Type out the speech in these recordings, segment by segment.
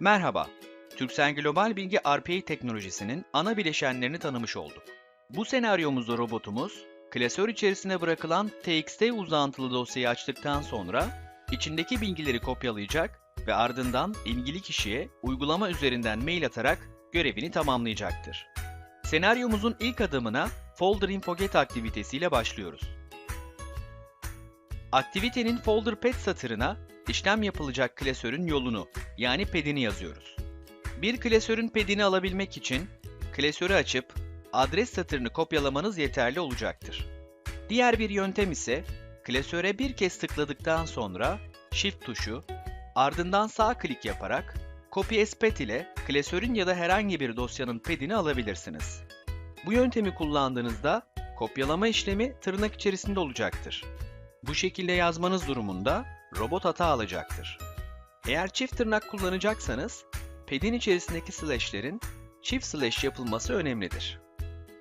Merhaba, Türksel Global Bilgi RPA teknolojisinin ana bileşenlerini tanımış olduk. Bu senaryomuzda robotumuz, klasör içerisine bırakılan TXT uzantılı dosyayı açtıktan sonra içindeki bilgileri kopyalayacak ve ardından ilgili kişiye uygulama üzerinden mail atarak görevini tamamlayacaktır. Senaryomuzun ilk adımına Folder Info Get aktivitesiyle başlıyoruz. Aktivitenin Folder Path satırına işlem yapılacak klasörün yolunu yani pedini yazıyoruz. Bir klasörün pedini alabilmek için klasörü açıp adres satırını kopyalamanız yeterli olacaktır. Diğer bir yöntem ise klasöre bir kez tıkladıktan sonra Shift tuşu, ardından sağ klik yaparak Copy as Path ile klasörün ya da herhangi bir dosyanın pedini alabilirsiniz. Bu yöntemi kullandığınızda kopyalama işlemi tırnak içerisinde olacaktır. Bu şekilde yazmanız durumunda robot hata alacaktır. Eğer çift tırnak kullanacaksanız, pedin içerisindeki slash'lerin çift slash yapılması önemlidir.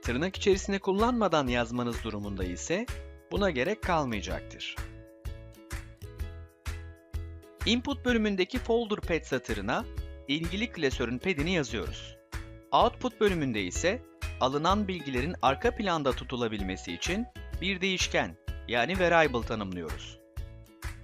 Tırnak içerisinde kullanmadan yazmanız durumunda ise buna gerek kalmayacaktır. Input bölümündeki folder path satırına ilgili klasörün pedini yazıyoruz. Output bölümünde ise alınan bilgilerin arka planda tutulabilmesi için bir değişken yani variable tanımlıyoruz.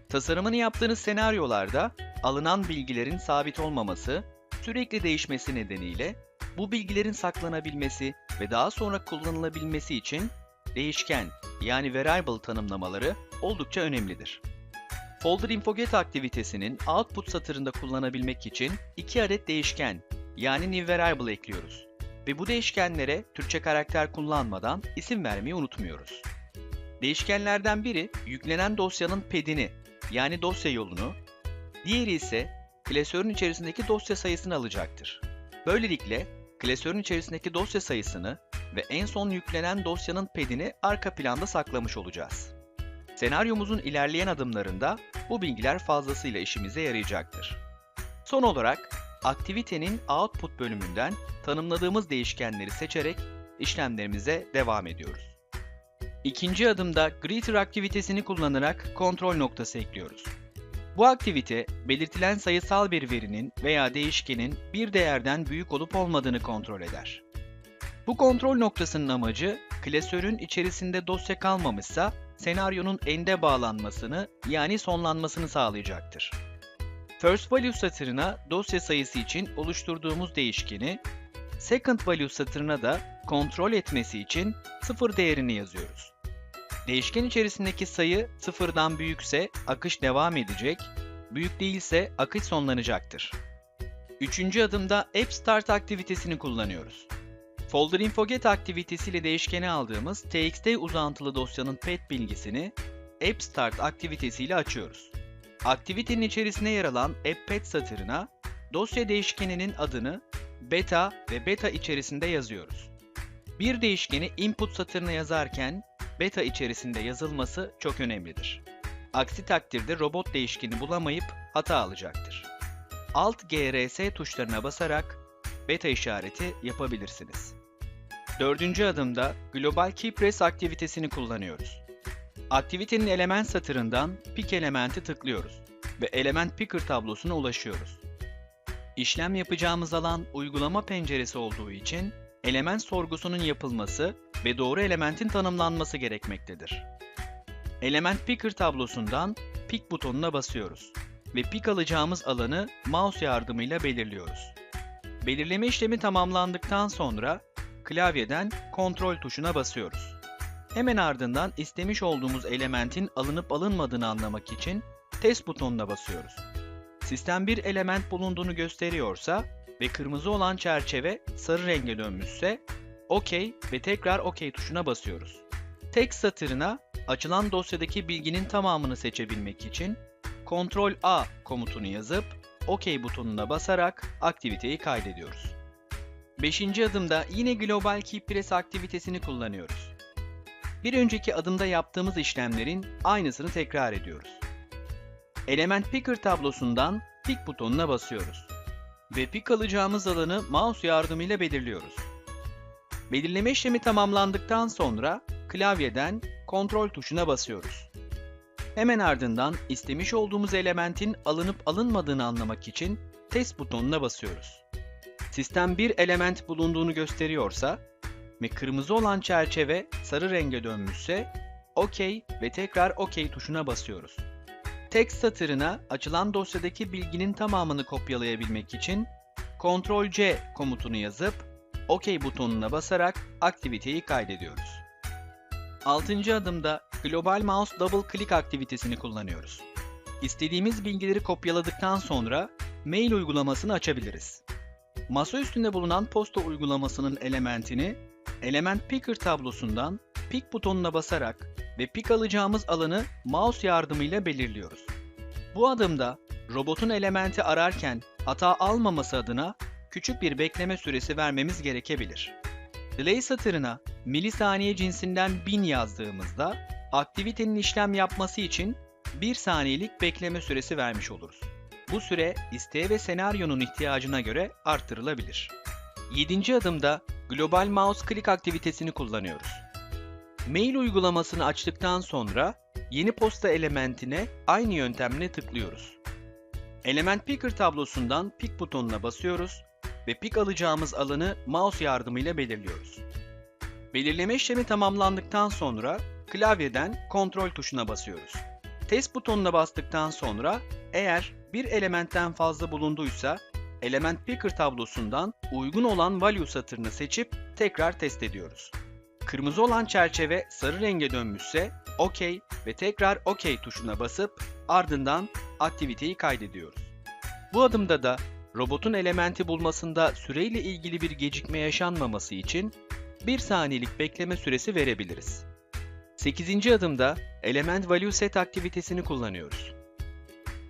Tasarımını yaptığınız senaryolarda alınan bilgilerin sabit olmaması, sürekli değişmesi nedeniyle bu bilgilerin saklanabilmesi ve daha sonra kullanılabilmesi için değişken yani variable tanımlamaları oldukça önemlidir. Folder Info Get aktivitesinin output satırında kullanabilmek için iki adet değişken yani new variable ekliyoruz ve bu değişkenlere Türkçe karakter kullanmadan isim vermeyi unutmuyoruz. Değişkenlerden biri yüklenen dosyanın pedini yani dosya yolunu, diğeri ise klasörün içerisindeki dosya sayısını alacaktır. Böylelikle klasörün içerisindeki dosya sayısını ve en son yüklenen dosyanın pedini arka planda saklamış olacağız. Senaryomuzun ilerleyen adımlarında bu bilgiler fazlasıyla işimize yarayacaktır. Son olarak aktivitenin output bölümünden tanımladığımız değişkenleri seçerek işlemlerimize devam ediyoruz. İkinci adımda greeter aktivitesini kullanarak kontrol noktası ekliyoruz. Bu aktivite belirtilen sayısal bir verinin veya değişkenin bir değerden büyük olup olmadığını kontrol eder. Bu kontrol noktasının amacı klasörün içerisinde dosya kalmamışsa senaryonun end'e bağlanmasını yani sonlanmasını sağlayacaktır. First value satırına dosya sayısı için oluşturduğumuz değişkeni, second value satırına da kontrol etmesi için sıfır değerini yazıyoruz. Değişken içerisindeki sayı sıfırdan büyükse akış devam edecek, büyük değilse akış sonlanacaktır. Üçüncü adımda App Start aktivitesini kullanıyoruz. Folder Info Get aktivitesiyle değişkeni aldığımız txt uzantılı dosyanın path bilgisini App Start aktivitesiyle açıyoruz. Aktivitenin içerisine yer alan App Path satırına dosya değişkeninin adını beta ve beta içerisinde yazıyoruz. Bir değişkeni input satırına yazarken beta içerisinde yazılması çok önemlidir. Aksi takdirde robot değişkeni bulamayıp hata alacaktır. Alt GRS tuşlarına basarak beta işareti yapabilirsiniz. Dördüncü adımda Global Key Press aktivitesini kullanıyoruz. Aktivitenin element satırından pick elementi tıklıyoruz ve element picker tablosuna ulaşıyoruz. İşlem yapacağımız alan uygulama penceresi olduğu için element sorgusunun yapılması ve doğru elementin tanımlanması gerekmektedir. Element Picker tablosundan Pick butonuna basıyoruz ve pick alacağımız alanı mouse yardımıyla belirliyoruz. Belirleme işlemi tamamlandıktan sonra klavyeden Ctrl tuşuna basıyoruz. Hemen ardından istemiş olduğumuz elementin alınıp alınmadığını anlamak için Test butonuna basıyoruz. Sistem bir element bulunduğunu gösteriyorsa ve kırmızı olan çerçeve sarı renge dönmüşse OK ve tekrar OK tuşuna basıyoruz. Text satırına açılan dosyadaki bilginin tamamını seçebilmek için Ctrl A komutunu yazıp OK butonuna basarak aktiviteyi kaydediyoruz. Beşinci adımda yine Global Key Press aktivitesini kullanıyoruz. Bir önceki adımda yaptığımız işlemlerin aynısını tekrar ediyoruz. Element Picker tablosundan Pick butonuna basıyoruz ve pick alacağımız alanı mouse yardımıyla belirliyoruz. Belirleme işlemi tamamlandıktan sonra klavyeden Ctrl tuşuna basıyoruz. Hemen ardından istemiş olduğumuz elementin alınıp alınmadığını anlamak için test butonuna basıyoruz. Sistem bir element bulunduğunu gösteriyorsa ve kırmızı olan çerçeve sarı renge dönmüşse OK ve tekrar OK tuşuna basıyoruz. Text satırına açılan dosyadaki bilginin tamamını kopyalayabilmek için Ctrl-C komutunu yazıp OK butonuna basarak aktiviteyi kaydediyoruz. 6. adımda Global Mouse Double Click aktivitesini kullanıyoruz. İstediğimiz bilgileri kopyaladıktan sonra mail uygulamasını açabiliriz. Masa üstünde bulunan posta uygulamasının elementini Element Picker tablosundan Pick butonuna basarak ve pick alacağımız alanı mouse yardımıyla belirliyoruz. Bu adımda robotun elementi ararken hata almaması adına küçük bir bekleme süresi vermemiz gerekebilir. Delay satırına milisaniye cinsinden 1000 yazdığımızda aktivitenin işlem yapması için 1 saniyelik bekleme süresi vermiş oluruz. Bu süre isteğe ve senaryonun ihtiyacına göre artırılabilir. 7. adımda Global Mouse Click aktivitesini kullanıyoruz. Mail uygulamasını açtıktan sonra yeni posta elementine aynı yöntemle tıklıyoruz. Element Picker tablosundan Pick butonuna basıyoruz ve pick alacağımız alanı mouse yardımıyla belirliyoruz. Belirleme işlemi tamamlandıktan sonra klavyeden Ctrl tuşuna basıyoruz. Test butonuna bastıktan sonra eğer bir elementten fazla bulunduysa Element Picker tablosundan uygun olan value satırını seçip tekrar test ediyoruz. Kırmızı olan çerçeve sarı renge dönmüşse OK ve tekrar OK tuşuna basıp ardından aktiviteyi kaydediyoruz. Bu adımda da robotun elementi bulmasında süreyle ilgili bir gecikme yaşanmaması için 1 saniyelik bekleme süresi verebiliriz. 8. adımda Element Value Set aktivitesini kullanıyoruz.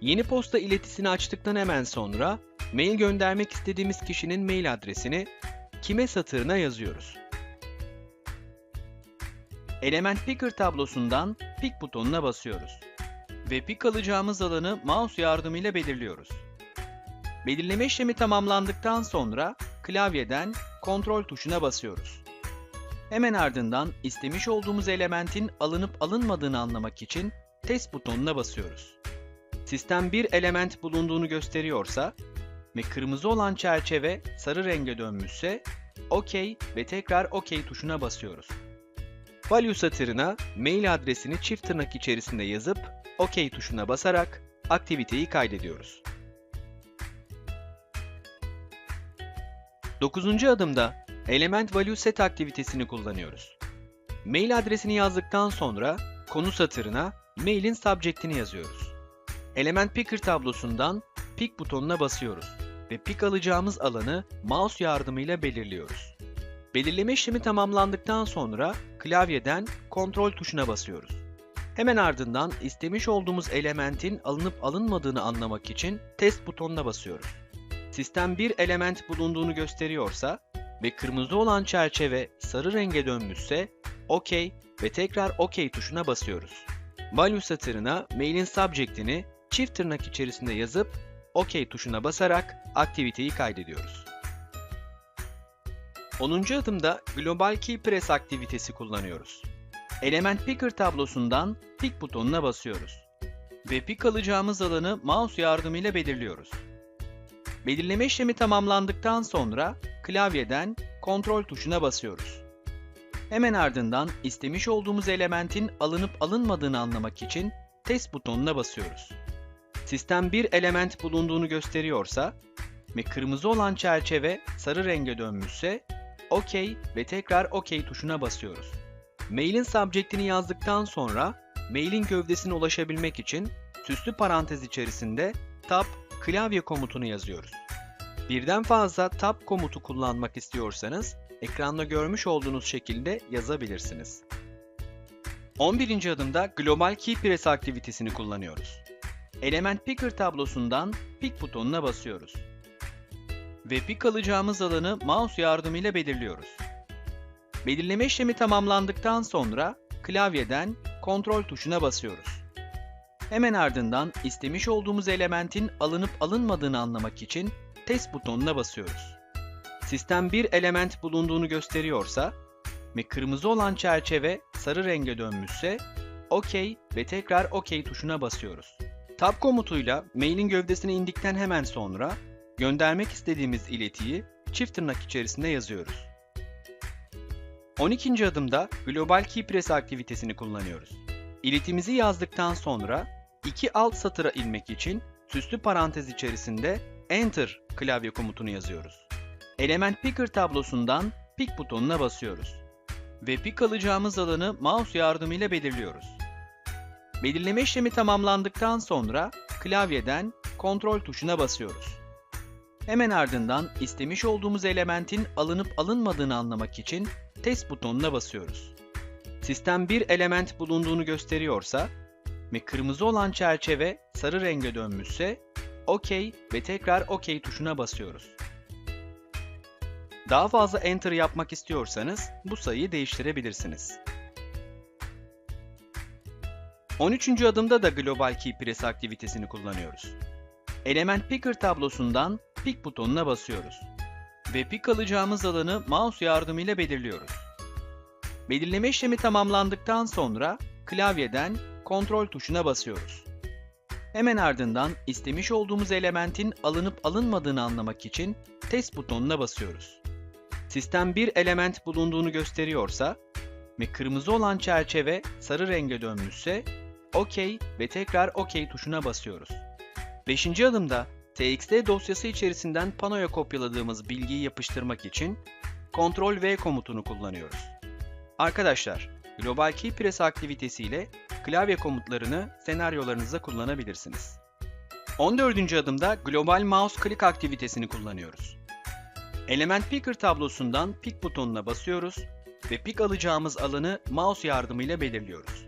Yeni posta iletisini açtıktan hemen sonra mail göndermek istediğimiz kişinin mail adresini kime satırına yazıyoruz. Element Picker tablosundan Pick butonuna basıyoruz ve pick alacağımız alanı mouse yardımıyla belirliyoruz. Belirleme işlemi tamamlandıktan sonra klavyeden Ctrl tuşuna basıyoruz. Hemen ardından istemiş olduğumuz elementin alınıp alınmadığını anlamak için Test butonuna basıyoruz. Sistem bir element bulunduğunu gösteriyorsa ve kırmızı olan çerçeve sarı renge dönmüşse OK ve tekrar OK tuşuna basıyoruz. Value satırına mail adresini çift tırnak içerisinde yazıp OK tuşuna basarak aktiviteyi kaydediyoruz. 9. adımda Element Value Set aktivitesini kullanıyoruz. Mail adresini yazdıktan sonra konu satırına mailin subject'ini yazıyoruz. Element Picker tablosundan Pick butonuna basıyoruz ve pick alacağımız alanı mouse yardımıyla belirliyoruz. Belirleme işlemi tamamlandıktan sonra klavyeden Ctrl tuşuna basıyoruz. Hemen ardından istemiş olduğumuz elementin alınıp alınmadığını anlamak için test butonuna basıyoruz. Sistem bir element bulunduğunu gösteriyorsa ve kırmızı olan çerçeve sarı renge dönmüşse OK ve tekrar OK tuşuna basıyoruz. Value satırına mailin subject'ini çift tırnak içerisinde yazıp OK tuşuna basarak aktiviteyi kaydediyoruz. 10. adımda Global Key Press aktivitesi kullanıyoruz. Element Picker tablosundan Pick butonuna basıyoruz. Ve pick alacağımız alanı mouse yardımıyla belirliyoruz. Belirleme işlemi tamamlandıktan sonra klavyeden Ctrl tuşuna basıyoruz. Hemen ardından istemiş olduğumuz elementin alınıp alınmadığını anlamak için Test butonuna basıyoruz. Sistem bir element bulunduğunu gösteriyorsa ve kırmızı olan çerçeve sarı renge dönmüşse OK ve tekrar OK tuşuna basıyoruz. Mailin subject'ini yazdıktan sonra mailin gövdesine ulaşabilmek için süslü parantez içerisinde tab klavye komutunu yazıyoruz. Birden fazla tab komutu kullanmak istiyorsanız ekranda görmüş olduğunuz şekilde yazabilirsiniz. 11. adımda Global Key Press aktivitesini kullanıyoruz. Element Picker tablosundan Pick butonuna basıyoruz. Ve pick alacağımız alanı mouse yardımıyla belirliyoruz. Belirleme işlemi tamamlandıktan sonra klavyeden Ctrl tuşuna basıyoruz. Hemen ardından istemiş olduğumuz elementin alınıp alınmadığını anlamak için Test butonuna basıyoruz. Sistem bir element bulunduğunu gösteriyorsa ve kırmızı olan çerçeve sarı renge dönmüşse OK ve tekrar OK tuşuna basıyoruz. Tab komutuyla mailin gövdesine indikten hemen sonra göndermek istediğimiz iletiyi çift tırnak içerisinde yazıyoruz. 12. adımda Global Key Press aktivitesini kullanıyoruz. İletimizi yazdıktan sonra iki alt satıra inmek için süslü parantez içerisinde Enter klavye komutunu yazıyoruz. Element Picker tablosundan Pick butonuna basıyoruz. Ve pick alacağımız alanı mouse yardımıyla belirliyoruz. Belirleme işlemi tamamlandıktan sonra klavyeden Ctrl tuşuna basıyoruz. Hemen ardından istemiş olduğumuz elementin alınıp alınmadığını anlamak için Test butonuna basıyoruz. Sistem bir element bulunduğunu gösteriyorsa ve kırmızı olan çerçeve sarı renge dönmüşse OK ve tekrar OK tuşuna basıyoruz. Daha fazla Enter yapmak istiyorsanız bu sayıyı değiştirebilirsiniz. 13. adımda da Global Key Press aktivitesini kullanıyoruz. Element Picker tablosundan Pick butonuna basıyoruz. Ve pick alacağımız alanı mouse yardımıyla belirliyoruz. Belirleme işlemi tamamlandıktan sonra klavyeden Ctrl tuşuna basıyoruz. Hemen ardından istemiş olduğumuz elementin alınıp alınmadığını anlamak için Test butonuna basıyoruz. Sistem bir element bulunduğunu gösteriyorsa ve kırmızı olan çerçeve sarı renge dönmüşse OK ve tekrar OK tuşuna basıyoruz. 5. adımda TXT dosyası içerisinden panoya kopyaladığımız bilgiyi yapıştırmak için Ctrl V komutunu kullanıyoruz. Arkadaşlar, Global Key Press aktivitesiyle klavye komutlarını senaryolarınızda kullanabilirsiniz. 14. adımda Global Mouse Click aktivitesini kullanıyoruz. Element Picker tablosundan Pick butonuna basıyoruz ve pick alacağımız alanı mouse yardımıyla belirliyoruz.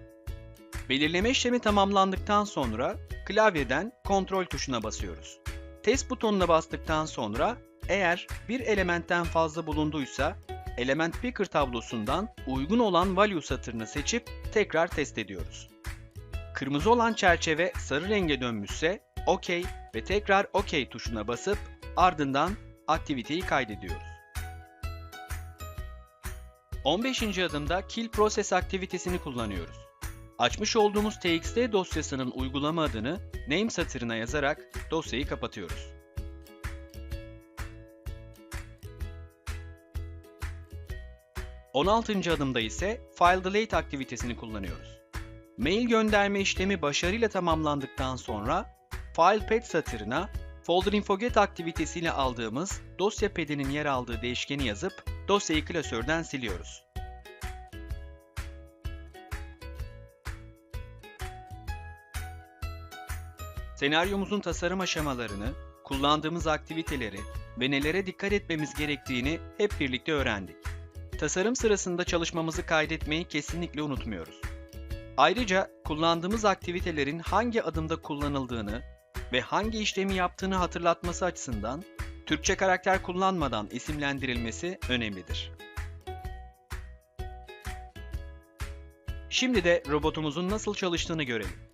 Belirleme işlemi tamamlandıktan sonra klavyeden Ctrl tuşuna basıyoruz. Test butonuna bastıktan sonra eğer bir elementten fazla bulunduysa Element Picker tablosundan uygun olan value satırını seçip tekrar test ediyoruz. Kırmızı olan çerçeve sarı renge dönmüşse OK ve tekrar OK tuşuna basıp ardından aktiviteyi kaydediyoruz. 15. adımda Kill Process aktivitesini kullanıyoruz. Açmış olduğumuz txt dosyasının uygulama adını name satırına yazarak dosyayı kapatıyoruz. ...16. adımda ise File Delete aktivitesini kullanıyoruz. Mail gönderme işlemi başarıyla tamamlandıktan sonra File Path satırına Folder Info Get aktivitesiyle aldığımız dosya pedinin yer aldığı değişkeni yazıp dosyayı klasörden siliyoruz. Senaryomuzun tasarım aşamalarını, kullandığımız aktiviteleri ve nelere dikkat etmemiz gerektiğini hep birlikte öğrendik. Tasarım sırasında çalışmamızı kaydetmeyi kesinlikle unutmuyoruz. Ayrıca kullandığımız aktivitelerin hangi adımda kullanıldığını ve hangi işlemi yaptığını hatırlatması açısından Türkçe karakter kullanmadan isimlendirilmesi önemlidir. Şimdi de robotumuzun nasıl çalıştığını görelim.